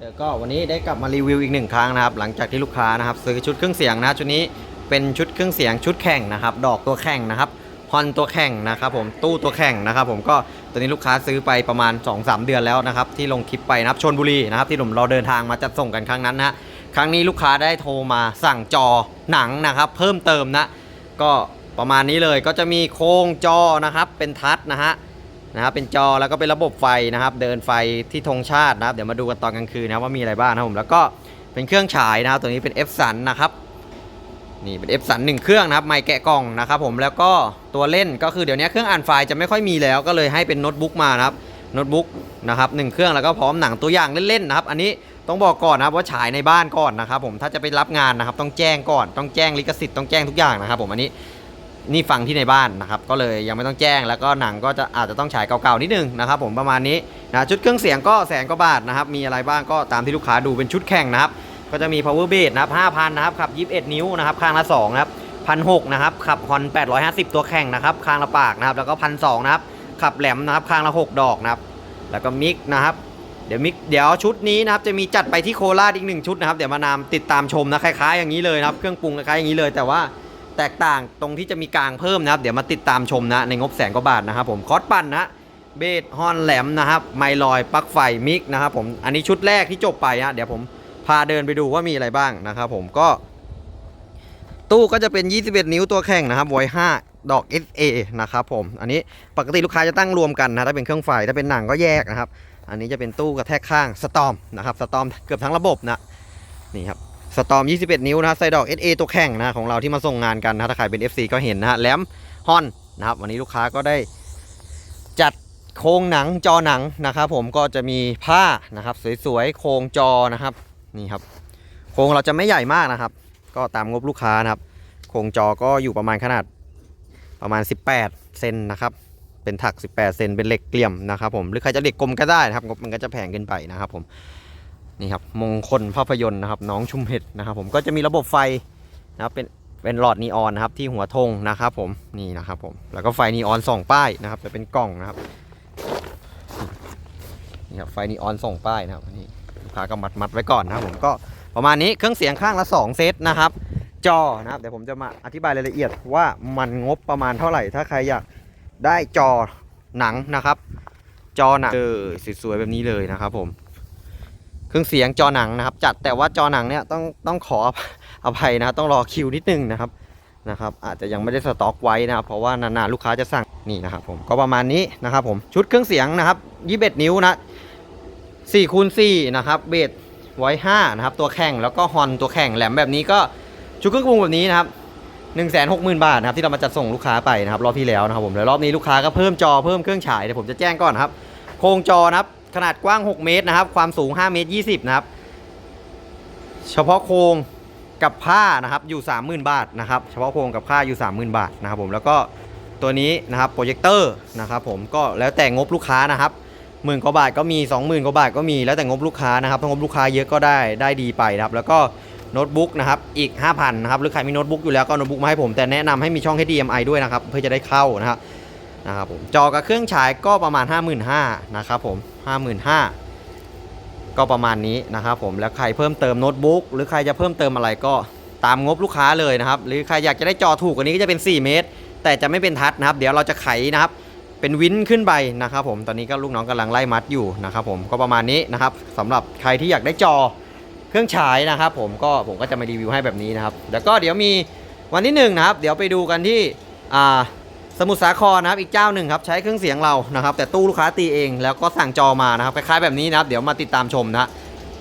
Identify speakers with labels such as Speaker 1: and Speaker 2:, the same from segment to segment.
Speaker 1: เจอก็วันนี้ได้กลับมารีวิวอีกหนึ่งครั้งนะครับ หลังจากที่ลูกค้านะครับซื้อชุดเครื่องเสียงนะชุดนี้เป็นชุดเครื่องเสียงชุดแข่งนะครับ ดอกตัวแข่งนะครับฮอนตัวแข่งนะครับผมตู้ตัวแข่งนะครับ ผมก็ตัวนี้ลูกค้าซื้อไปประมาณ 2-3 เดือนแล้วนะครับ ที่ลงคลิปไปนะครับชนบุรีนะครับที่ผมเราเดินทางมาจัดส่งกันครั้งนั้นนะครั้งนี้ลูกค้าได้โทรมาสั่งจอหนังนะครับ เพิ่มเติมนะ ก็ประมาณนี้เลยก็จะมีโครงจอนะครับเป็นทัชนะฮะ นะครับเป็นจอแล้วก็เป็นระบบไฟนะครับ เดินไฟที่ธงชาตินะครับ เดี๋ยวมาดูกันตอนกลางคืนนะว่ามีอะไรบ้างนะผมแล้วก็เป็นเครื่องฉายนะครับ ตัวนี้เป็น F สันนะครับนี่เป็น F สันหนึ่งเครื่องนะครับ ไม่แกะกล่องนะครับผมแล้วก็ตัวเล่นก็คือเดี๋ยวนี้เครื่องอ่านไฟล์จะไม่ค่อยมีแล้วก็เลยให้เป็นโน้ตบุ๊กมานะครับโน้ตบุ๊กนะครับหนึ่งเครื่องแล้วก็พร้อมหนังตัวอย่างเล่นๆนะครับ อันนี้ต้องบอกก่อนนะครับว่าฉายในบ้านก่อนนะครับผมถ้าจะไปรับงานนะครับ ต้องแจ้งก่อนต้องแจ้งลิขสิทธิ์ต้องแจ้งทุกอย่างนะครับผมอันนี้ นี่ฟังที่ในบ้านนะครับก็เลยยังไม่ต้องแจ้งแล้วก็หนังก็จะอาจจะต้องฉายเก่าๆนิดนึงนะครับผมประมาณนี้นะชุดเครื่องเสียงก็แสนกว่าบาทนะครับมีอะไรบ้างก็ตามที่ลูกค้าดูเป็นชุดแข่งนะครับก็จะมี power bass นะครับ5,000นะครับขับ21 นิ้วนะครับข้างละ2นะครับ1,600นะครับขับฮอน850 ตัวแข่งนะครับข้างละปากนะครับแล้วก็1,200นะครับขับแหลมนะครับข้างละ 6 ดอกนะครับแล้วก็มิกนะครับเดี๋ยวมิกเดี๋ยวชุดนี้นะครับจะมีจัดไปที่โคราชอีกหนึ่งชุดนะครับเดี๋ยวมานำติดตามชมนะคล้ายๆอย่างนี้เลยนะครับเครื่องปรุงคล้ายๆอย่างนี้เลยแต่ว่า แตกต่างตรงที่จะมีกลางเพิ่มนะครับ เดี๋ยวมาติดตามชมนะ ในงบแสนกว่าบาทนะครับผมคอสปั่นนะเบสฮอนแหลมนะครับ ไมลอยปลั๊กไฟมิกนะครับผมอันนี้ชุดแรกที่จบไปนะเดี๋ยวผมพาเดินไปดูว่ามีอะไรบ้างนะครับผมก็ ตู้ก็จะเป็น 21 นิ้วตัวแข่งนะครับไว5ดอก SA นะครับผมอันนี้ปกติลูกค้าจะตั้งรวมกันนะถ้าเป็นเครื่องไฟถ้าเป็นหนังก็แยกนะครับ อันนี้จะเป็นตู้กระแทกข้างสตอมนะครับสตอมเกือบทั้งระบบนะนี่ครับ สตอม 21 นิ้วนะไซดอก SA ตัวแข่งนะของเราที่มาส่งงานกันนะถ้าใครเป็น FC ก็เห็นนะฮะแหลมฮอนนะครับวันนี้ลูกค้าก็ได้จัดโครงหนังจอหนังนะครับผมก็จะมีผ้านะครับสวยๆโครงจอนะครับนี่ครับโครงเราจะไม่ใหญ่มากนะครับ ก็ตามงบลูกค้านะครับ โครงจอก็อยู่ประมาณขนาดประมาณ 18 เซนนะครับเป็นถัก 18 เซนเป็นเหล็กเกลี่ยมนะครับผมหรือใครจะเหล็กกลมก็ได้นะครับงบมันก็จะแพงเกินไปนะครับผม นี่ครับมงคลภาพยนตร์นะครับน้องชุมเห็ดนะครับ ผมก็จะมีระบบไฟนะครับเป็นเป็นหลอดนีออนนะครับที่หัวธงนะครับผมนี่นะครับผมแล้วก็ไฟนีออนส่องป้ายนะครับจะเป็นกล่องนะครับนี่ครับไฟนีออนส่องป้ายนะครับนี่ลูกค้าก็มัดมัดไว้ก่อนนะครับผมก็ประมาณนี้เครื่องเสียงข้างละ 2 เซตนะครับ จอนะครับเดี๋ยวผมจะมาอธิบายรายละเอียดว่ามันงบประมาณเท่าไหร่ ถ้าใครอยากได้จอหนังนะครับ จอหนังเออสวยๆแบบนี้เลยนะครับผม รื่องเสียงจอหนังนะครับ จัดแต่ว่าจอหนังเนี่ยต้องต้องขออภัยนะต้องรอคิวนิดนึงนะครับนะครับ อาจจะยังไม่ได้สต็อกไว้นะครับเพราะว่านานๆลูกค้าจะสั่งนี่นะครับผมก็ประมาณนี้นะครับผมชุดเครื่องเสียงนะครับ 21 นิ้วนะ4คูณ4นะครับเบสไว้5นะครับตัวแข่งแล้วก็ฮอนตัวแข่งแหลมแบบนี้ก็ชุดเครื่องปรุงแบบนี้นะครับ1 6 0 0 0 0 บาทนะครับที่เรามาจัดส่งลูกค้าไปนะครับรอบที่แล้วนะครับผมแล้วรอบนี้ลูกค้าก็เพิ่มจอเพิ่มเครื่องฉายเดี๋ยวผมจะแจ้งก่อนครับโครงจอนะครับ ขนาดกว้าง 6 เมตรนะครับ ความสูง 5 เมตร 20 นะครับ เฉพาะโครงกับผ้านะครับอยู่ 30,000 บาทนะครับ เฉพาะโครงกับผ้าอยู่ 30,000 บาทนะครับผมแล้วก็ตัวนี้นะครับโปรเจคเตอร์นะครับผมก็แล้วแต่งบลูกค้านะครับหมื่นกว่าบาทก็มี 20,000กว่าบาทก็มีแล้วแต่งบลูกค้านะครับถ้างบลูกค้าเยอะก็ได้ได้ดีไปนะครับ แล้วก็โน้ตบุ๊กนะครับอีก 5,000นะครับหรือใครมีโน้ตบุ๊กอยู่แล้วก็โน้ตบุ๊กมาให้ผมแต่แนะนำให้มีช่อง HDMI ด้วยนะครับเพื่อจะได้เข้านะครับ นะครับผมจอกับเครื่องฉายก็ประมาณ 55,000นะครับผม55,000 ก็ประมาณนี้นะครับผมแล้วใครเพิ่มเติมโน้ตบุ๊กหรือใครจะเพิ่มเติมอะไรก็ตามงบลูกค้าเลยนะครับ หรือใครอยากจะได้จอถูกกว่านี้ก็จะเป็น 4 เมตร แต่จะไม่เป็นทัชนะครับ เดี๋ยวเราจะไขนะครับ เป็นวินขึ้นไปนะครับผมตอนนี้ก็ลูกน้องกำลังไล่มัดอยู่นะครับผมก็ประมาณนี้นะครับสำหรับใครที่อยากได้จอเครื่องฉายนะครับ ผมก็ผมก็จะมารีวิวให้แบบนี้นะครับแล้วก็เดี๋ยวมีวันที่หนึ่งนะครับ เดี๋ยวไปดูกันที่อ่า สมุทรสาครนะครับอีกเจ้าหนึ่งครับใช้เครื่องเสียงเรานะครับ แต่ตู้ลูกค้าตีเองแล้วก็สั่งจอมานะครับคล้ายๆแบบนี้นะครับ เดี๋ยวมาติดตามชมนะ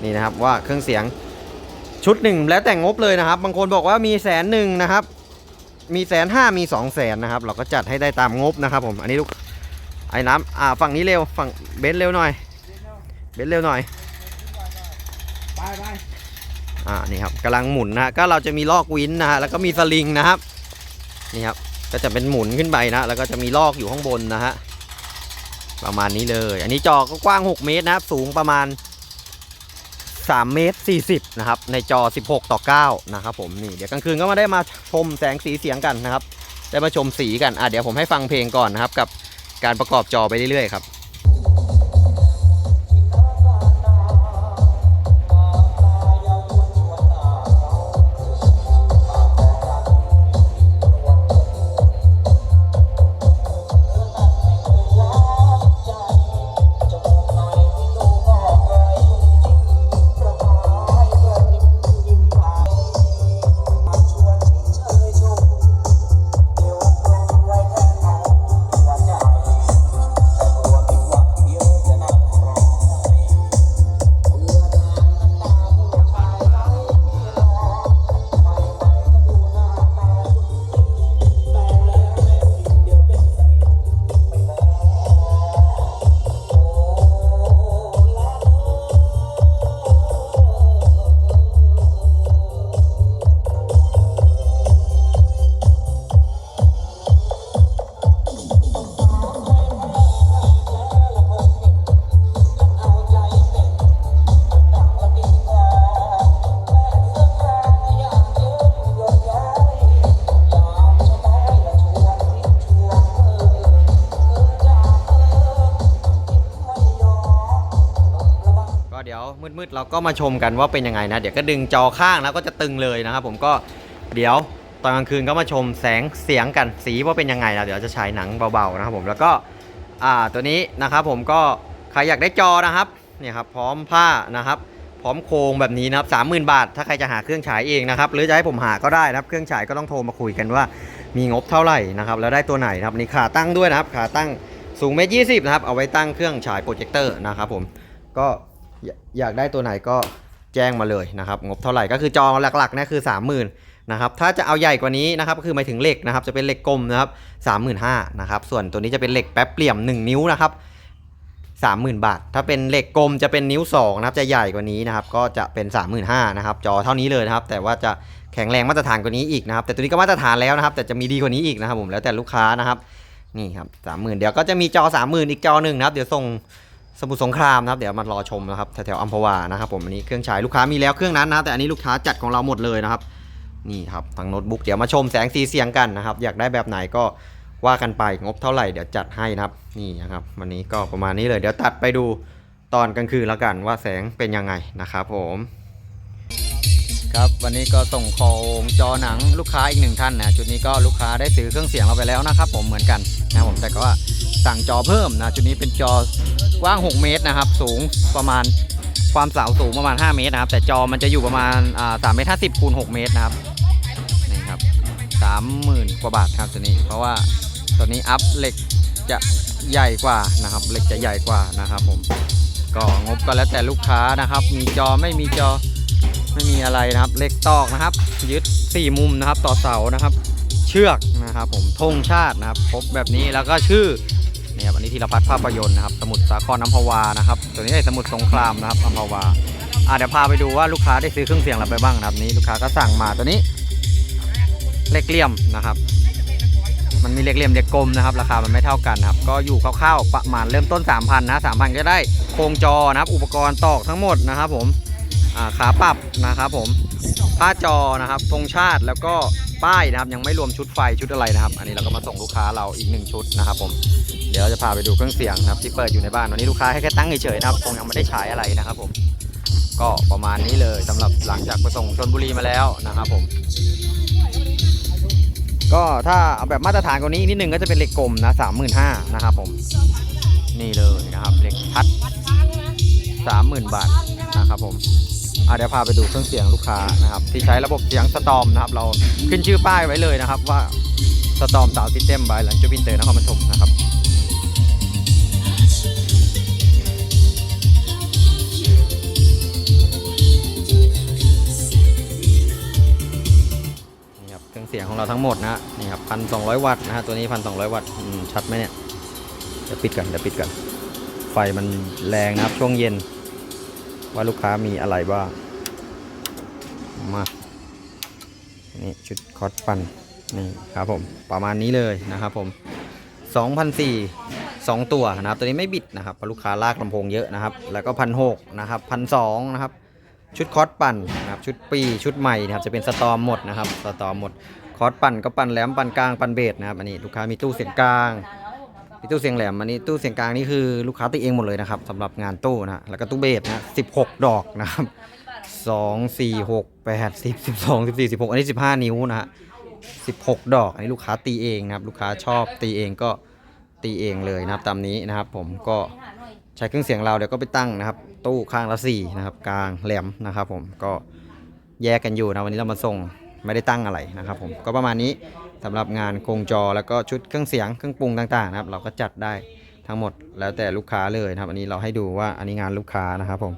Speaker 1: นี่นะครับว่าเครื่องเสียงชุดหนึ่งแล้วแต่งงบเลยนะครับ บางคนบอกว่ามีแสนหนึ่งนะครับ มีแสนห้ามีสองแสนนะครับ เราก็จัดให้ได้ตามงบนะครับผมอันนี้ลูกไอ้น้ำอ่าฝั่งนี้เร็วฝั่งเบนซ์เร็วหน่อย เบนซ์เร็วหน่อย
Speaker 2: ไปไป
Speaker 1: อ่านี่ครับกำลังหมุนนะฮะก็เราจะมีลอกวินนะฮะแล้วก็มีสลิงนะครับนี่ครับ ก็จะเป็นหมุนขึ้นไปนะ แล้วก็จะมีลอกอยู่ข้างบนนะฮะ ประมาณนี้เลย อันนี้จอก็กว้าง 6 เมตรนะครับ สูงประมาณ 3 เมตร 40 นะครับ ในจอ 16 ต่อ 9 นะครับผม นี่ เดี๋ยวกลางคืนก็มาได้มาชมแสงสีเสียงกันนะครับ ได้มาชมสีกัน อะเดี๋ยวผมให้ฟังเพลงก่อนนะครับ กับการประกอบจอไปเรื่อยๆครับ ดี๋ยวมืดๆเราก็มาชมกันว่าเป็นยังไงนะ เดี๋ยวก็ดึงจอข้างแล้วก็จะตึงเลยนะครับผมก็เดี๋ยวตอนกลางคืนก็มาชมแสงเสียงกันสีว่าเป็นยังไงนะเดี๋ยวจะฉายหนังเบาๆนะครับผมแล้วก็อ่าตัวนี้นะครับผมก็ใครอยากได้จอนะครับเนี่ยครับพร้อมผ้านะครับ พร้อมโครงแบบนี้นะครับสามหมื่นบาท ถ้าใครจะหาเครื่องฉายเองนะครับหรือจะให้ผมหาก็ได้นะครับ เครื่องฉายก็ต้องโทรมาคุยกันว่ามีงบเท่าไหร่นะครับแล้วได้ตัวไหนนะครับนี่ขาตั้งด้วยนะครับขาตั้งสูงเมตรยี่สิบนะครับเอาไว้ตั้งเครื่องฉายโปรเจคเตอร์นะครับผมก็ อยากได้ตัวไหนก็แจ้งมาเลยนะครับ งบเท่าไหร่ก็คือจอหลักๆนี่คือ 30,000นะครับถ้าจะเอาใหญ่กว่านี้นะครับก็คือหมายถึงเหล็กนะครับจะเป็นเหล็กกลมนะครับ35,000นะครับส่วนตัวนี้จะเป็นเหล็กแป๊บเปี่ยม 1 นิ้วนะครับ30,000 บาท ถ้าเป็นเหล็กกลมจะเป็นนิ้ว2นะครับจะใหญ่กว่านี้นะครับก็จะเป็น 35,000นะครับจอเท่านี้เลยนะครับแต่ว่าจะแข็งแรงมาตรฐานกว่านี้อีกนะครับแต่ตัวนี้ก็มาตรฐานแล้วนะครับแต่จะมีดีกว่านี้อีกนะครับผมแล้วแต่ลูกค้านะครับนี่ครับ30,000เดี๋ยวก็จะมีจอ30,000อีกจอหนึ่งนะครับเดี๋ยวส่ง สมุทรสงครามนะครับเดี๋ยวมารอชมนะครับแถวๆอัมพวานะครับผมอันนี้เครื่องฉายลูกค้ามีแล้วเครื่องนั้นนะแต่อันนี้ลูกค้าจัดของเราหมดเลยนะครับนี่ครับทางโน้ตบุ๊กเดี๋ยวมาชมแสงสีเสียงกันนะครับ อยากได้แบบไหนก็ว่ากันไปงบเท่าไหร่เดี๋ยวจัดให้นะครับนี่นะครับ วันนี้ก็ประมาณนี้เลยเดี๋ยวตัดไปดูตอนกลางคืนแล้วกันว่าแสงเป็นยังไงนะครับผม ครับวันนี้ก็ส่งของจอหนังลูกค้าอีกหนึ่งท่านนะจุดนี้ก็ลูกค้าได้ซื้อเครื่องเสียงเราไปแล้วนะครับ ผมเหมือนกันนะผมแต่ก็ว่าสั่งจอเพิ่มนะจุดนี้เป็นจอกว้าง 6 เมตรนะครับ สูงประมาณความเสาสูงประมาณ 5 เมตรนะครับ แต่จอมันจะอยู่ประมาณอ่า3เมตร50คูณ6เมตรนะครับนี่ครับ30,000กว่าบาทครับตัวนี้เพราะว่าตัวนี้อัพเหล็กจะใหญ่กว่านะครับเหล็กจะใหญ่กว่านะครับ ผมก็งบก็แล้วแต่ลูกค้านะครับ มีจอไม่มีจอ ไม่มีอะไรนะครับเหล็กตอกนะครับ ยึด4มุมนะครับต่อเสานะครับ เชือกนะครับผมธงชาตินะครับครบแบบนี้แล้วก็ชื่อเนี่ยครับอันนี้ธีรพัฒน์ภาพยนตร์นะครับ สมุทรสาครอัมพวานะครับตัวนี้ไอ้สมุทรสงครามนะครับอัมพวาอะเดี๋ยวพาไปดูว่าลูกค้าได้ซื้อเครื่องเสียงอะไรไปบ้างนะครับนี้ลูกค้าก็สั่งมาตัวนี้เหล็กเหลี่ยมนะครับ มันมีเหล็กเหลี่ยมเหล็กกลมนะครับ ราคามันไม่เท่ากันครับ ก็อยู่คร่าวๆประมาณเริ่มต้น 3,000นะ3,000 ก็ได้โครงจอนะครับ อุปกรณ์ตอกทั้งหมดนะครับผม ขาปรับนะครับผมผ้าจอนะครับธงชาติแล้วก็ป้ายนะครับ ยังไม่รวมชุดไฟชุดอะไรนะครับ อันนี้เราก็มาส่งลูกค้าเราอีกหนึ่งชุดนะครับผมเดี๋ยวเราจะพาไปดูเครื่องเสียงนะครับที่เปิดอยู่ในบ้านวันนี้ลูกค้าให้แค่ตั้งเฉยๆนะครับคงยังไม่ได้ใช้อะไรนะครับผมก็ประมาณนี้เลยสำหรับหลังจากไปส่งชนบุรีมาแล้วนะครับผม ก็ถ้าเอาแบบมาตรฐานกว่านี้อีกนิดนึงก็จะเป็นเหล็กกลมนะสามหมื่นห้านะครับผม นี่เลยนะครับเหล็กพัดสามหมื่นบาทนะครับผม อะเดี๋ยวพาไปดูเครื่องเสียงลูกค้านะครับ ที่ใช้ระบบเสียงสตอมนะครับ เราขึ้นชื่อป้ายไว้เลยนะครับ ว่าสตอมสาวซิสเต็มบายหลังจูบินเตอร์นครปฐมนะครับนี่ครับเครื่องเสียงของเราทั้งหมดนะนี่ครับพันสองวัตต์นะฮะตัวนี้พันสองวัตต์ชัดไหมเนี่ยเดี๋ยวปิดกันเดี๋ยวปิดกัน ไฟมันแรงนะครับช่วงเย็น ว่าลูกค้ามีอะไรบ้างมานี่ชุดคอสปันนี่ครับผมประมาณนี้เลยนะครับผม2,004สองตัวนะครับ ตัวนี้ไม่บิดนะครับเพราะลูกค้าลากลำโพงเยอะนะครับ แล้วก็พันหกนะครับพันสองนะครับ ชุดคอสปั่นนะครับ ชุดปี ชุดใหม่นะครับ จะเป็นสตอมหมดนะครับ สตอมหมด คอสปั่นก็ปั่นแหลม ปั่นกลาง ปั่นเบสนะครับ อันนี้ลูกค้ามีตู้เสียงกลาง มีตู้เสียงแหลมอันนี้ตู้เสียงกลางนี่คือลูกค้าติเองหมดเลยนะครับสำหรับงานตู้นะแล้วก็ตู้เบสนะ16ดอกนะครับ2 4 6 8 10 12 14 16อันนี้15นิ้วนะฮะ16ดอก อันนี้ลูกค้าตีเองนะครับ ลูกค้าชอบตีเองก็ตีเองเลยนะครับตามนี้นะครับ ผมก็ใช้เครื่องเสียงเราเดี๋ยวก็ไปตั้งนะครับ ตู้ข้างละสี่นะครับกลางแหลมนะครับ ผมก็แยกกันอยู่นะวันนี้เรามาส่งไม่ได้ตั้งอะไรนะครับ ผมก็ประมาณนี้ สำหรับงานโครงจอแล้วก็ชุดเครื่องเสียงเครื่องปรุงต่างๆนะครับ เราก็จัดได้ทั้งหมดแล้วแต่ลูกค้าเลยนะครับ อันนี้เราให้ดูว่าอันนี้งานลูกค้านะครับผม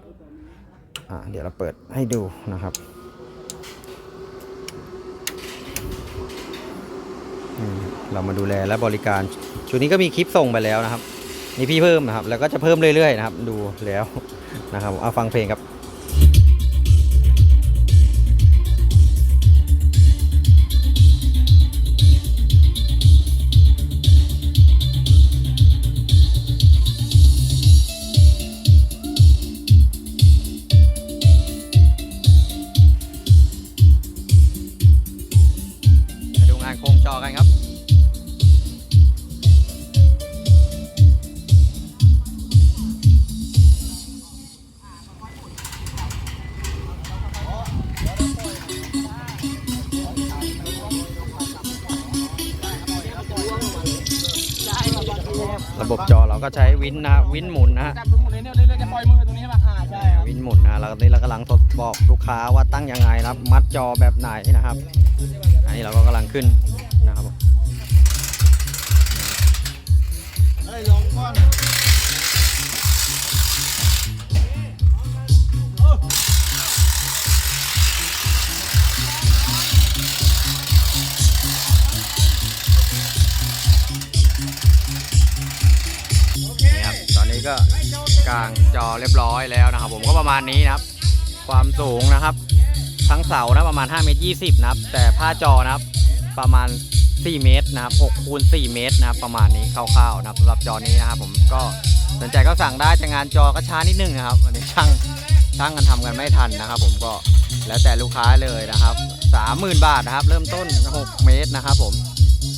Speaker 1: อ่าเดี๋ยวเราเปิดให้ดูนะครับอืมเรามาดูแลและบริการชุดนี้ก็มีคลิปส่งไปแล้วนะครับนี่พี่เพิ่มนะครับ แล้วก็จะเพิ่มเรื่อยๆนะครับ ดูแล้วนะครับเอาฟังเพลงครับ จอกันครับระบบจอเราก็ใช้วินนะวินหมุนนะวินหมุนนะแล้วนี่เรากำลังทดบอกลูกค้าว่าตั้งยังไงครับ มัดจอแบบไหนนะครับอันนี้เราก็กำลังขึ้น
Speaker 2: เรี
Speaker 1: ยบร้อยแล้วนะครับ ผมก็ประมาณนี้นะครับ ความสูงนะครับ ทั้งเสานะประมาณ5เมตร20นะครับ แต่ผ้าจอนะครับประมาณ 4 เมตรนะครับ6คูณ4เมตรนะครับประมาณนี้คร่าวๆนะครับสำหรับจอนี้นะครับ ผมก็สนใจก็สั่งได้แต่งานจอก็ช้านิดนึงนะครับวันนี้ช่างช่างกันทำกันไม่ทันนะครับ ผมก็แล้วแต่ลูกค้าเลยนะครับ 30,000 บาทนะครับ เริ่มต้น 6 เมตรนะครับ ผม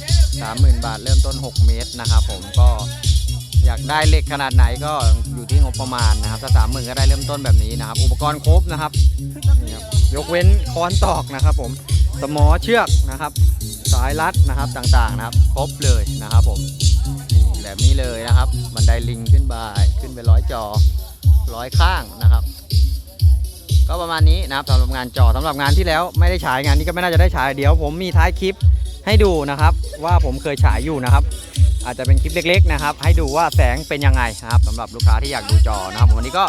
Speaker 1: 30,000 บาทเริ่มต้น 6 เมตรนะครับ ผมก็อยากได้เหล็กขนาดไหนก็อย ที่งบประมาณนะครับถ้าสามหมื่นก็ได้เริ่มต้นแบบนี้นะครับ อุปกรณ์ครบนะครับนี่ครับ ยกเว้นค้อนตอกนะครับ ผมสมอเชือกนะครับ สายรัดนะครับต่างๆนะครับ ครบเลยนะครับ ผมนี่แบบนี้เลยนะครับบันไดลิงขึ้นไปขึ้นไปร้อยจอร้อยข้างนะครับ ก็ประมาณนี้นะครับสำหรับงานจอสำหรับงานที่แล้วไม่ได้ฉายงานนี้ก็ไม่น่าจะได้ฉายเดี๋ยว ผมมีท้ายคลิปให้ดูนะครับ ว่าผมเคยฉายอยู่นะครับ อาจจะเป็นคลิปเล็กๆนะครับ ให้ดูว่าแสงเป็นยังไงนะครับสำหรับลูกค้าที่อยากดูจอนะครับวันนี้ก็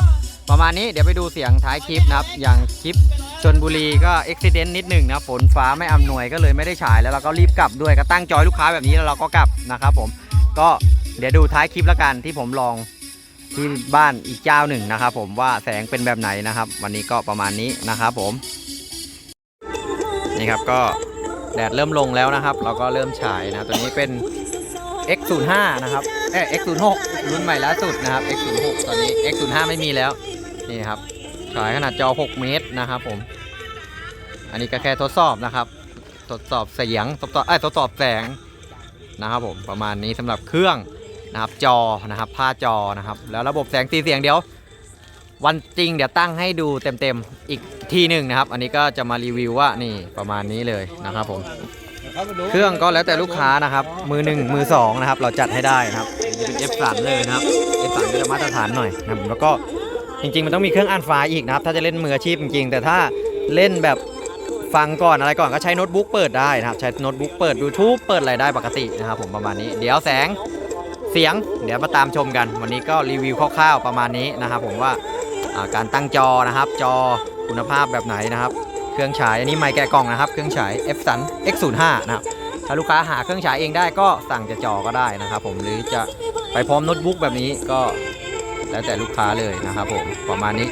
Speaker 1: ประมาณนี้เดี๋ยวไปดูเสียงท้ายคลิปนะครับ อย่างคลิปชนบุรีก็อุบิเหตุนิดหนึ่งนะฝนฟ้าไม่อำนวยก็เลยไม่ได้ฉายแล้วเราก็รีบกลับด้วยก็ตั้งจอยลูกค้าแบบนี้แล้วเราก็กลับนะครับผมก็เดี๋ยวดูท้ายคลิปแล้วกันที่ผมลองที่บ้านอีกเจ้าหนึ่งนะครับผมว่าแสงเป็นแบบไหนนะครับ วันนี้ก็ประมาณนี้นะครับผมนี่ครับก็แดดเริ่มลงแล้วนะครับ เราก็เริ่มฉายนะตัวนี้เป็น X05 นะครับเอ้ X06 รุ่นใหม่ล่าสุดนะครับ X06 ตอนนี้ X05 ไม่มีแล้ว นี่ครับขายขนาดจอ 6 เมตรนะครับผม อันนี้ก็แค่ทดสอบนะครับ ทดสอบเสียง ทดสอบเอ้ทดสอบแสงนะครับผมประมาณนี้สำหรับเครื่องนะครับจอนะครับผ้าจอนะครับ แล้วระบบแสงสีเสียงเดี๋ยว วันจริงเดี๋ยวตั้งให้ดูเต็มๆอีกทีหนึ่งนะครับ อันนี้ก็จะมารีวิวว่านี่ประมาณนี้เลยนะครับผม เครื่องก็แล้วแต่ลูกค้านะครับ มือหนึ่งมือสองนะครับ เราจัดให้ได้นะครับนี่เป็น F3 เลยนะครับ F3 ก็จะมาตรฐานหน่อยนะครับแล้วก็จริงๆ มันต้องมีเครื่องอ่านไฟล์อีกนะครับ ถ้าจะเล่นมืออาชีพจริงๆ แต่ถ้าเล่นแบบฟังก่อนอะไรก่อนก็ใช้โน้ตบุ๊กเปิดได้นะครับ ใช้โน้ตบุ๊กเปิด YouTube เปิดอะไรได้ปกตินะครับผมประมาณนี้ เดี๋ยวแสงเสียง เดี๋ยวมาตามชมกัน วันนี้ก็รีวิวคร่าวๆประมาณนี้นะครับ ผมว่าอ่าการตั้งจอนะครับ จอคุณภาพแบบไหนนะครับ เครื่องฉายอันนี้ไมค์แกะกล่องนะครับ เครื่องฉาย F สัน X05 นะครับ ถ้าลูกค้าหาเครื่องฉายเองได้ก็สั่งจะจอก็ได้นะครับผมหรือจะไปพร้อมโน้ตบุ๊กแบบนี้ก็แล้วแต่ลูกค้าเลยนะครับผมประมาณนี้